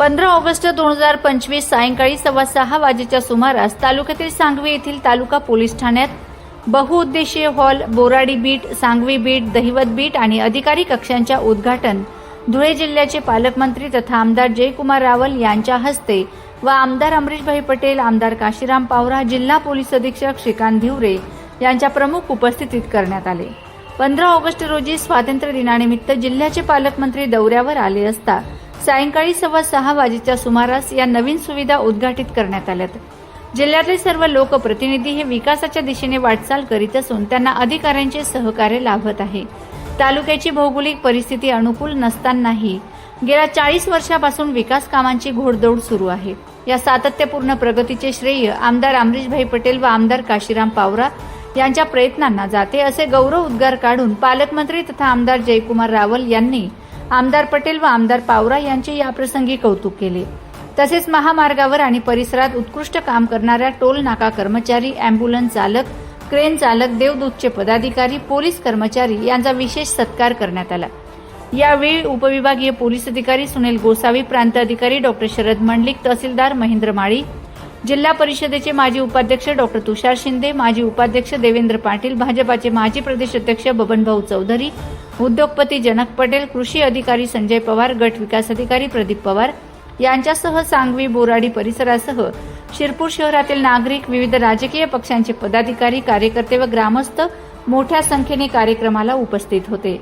पंधरा ऑगस्ट दोन हजार पंचवीस सायंकाळी सव्वा सहा वाजेच्या सुमारास तालुक्यातील सांगवी येथील तालुका पोलीस ठाण्यात बहुउद्देशीय hall Boradi beat Sangvi beat Dahivat beat आणि अधिकारी कक्षांच्या उद्घाटन. धुळे जिल्ह्याचे पालकमंत्री तथा आमदार जयकुमार रावल यांच्या हस्ते व आमदार अमरीशभाई पटेल आमदार काशीराम पावरा जिल्हा पोलीस अधीक्षक श्रीकांत धिवरे यांच्या प्रमुख उपस्थितीत करण्यात आले. पंधरा ऑगस्ट रोजी स्वातंत्र्य दिनानिमित्त जिल्ह्याचे पालकमंत्री दौऱ्यावर आले असता सायंकाळी सव्वा सहा वाजेच्या सुमारास या नवीन सुविधा उद्घाटित करण्यात आल्यात. जिल्ह्यातले सर्व लोकप्रतिनिधी हे विकासाच्या दिशेने वाटचाल करीत असून त्यांना अधिकाऱ्यांचे सहकार्य लाभत आहे. तालुक्याची भौगोलिक परिस्थिती अनुकूल नसतानाही गेल्या चाळीस वर्षापासून विकास कामांची घोडदौड सुरू आहे. या सातत्यपूर्ण प्रगतीचे श्रेय आमदार अमरीशभाई पटेल व आमदार काशीराम पावरा यांच्या प्रयत्नांना जाते असे गौरव उद्गार काढून पालकमंत्री तथा आमदार जयकुमार रावल यांनी आमदार पटेल व आमदार पावरा यांचे याप्रसंगी कौतुक केले. तसेच महामार्गावर आणि परिसरात उत्कृष्ट काम करणाऱ्या टोल नाका कर्मचारी अँब्युलन्स चालक क्रेन चालक देवदूतचे पदाधिकारी पोलीस कर्मचारी यांचा विशेष सत्कार करण्यात आला. यावेळी उपविभागीय पोलीस अधिकारी सुनील गोसावी प्रांत अधिकारी डॉक्टर शरद मंडलिक तहसीलदार महेंद्र माळी जिल्हा परिषदेचे माजी उपाध्यक्ष डॉक्टर तुषार शिंदे माजी उपाध्यक्ष देवेंद्र पाटील भाजपाचे माजी प्रदेश अध्यक्ष बबनभाऊ चौधरी उद्योगपती जनक पटेल कृषी अधिकारी संजय पवार गट विकास अधिकारी प्रदीप पवार यांच्यासह सांगवी बोराडी परिसरासह शिरपूर शहरातील नागरिक विविध राजकीय पक्षांचे पदाधिकारी कार्यकर्ते व ग्रामस्थ मोठ्या संख्येने कार्यक्रमाला उपस्थित होते.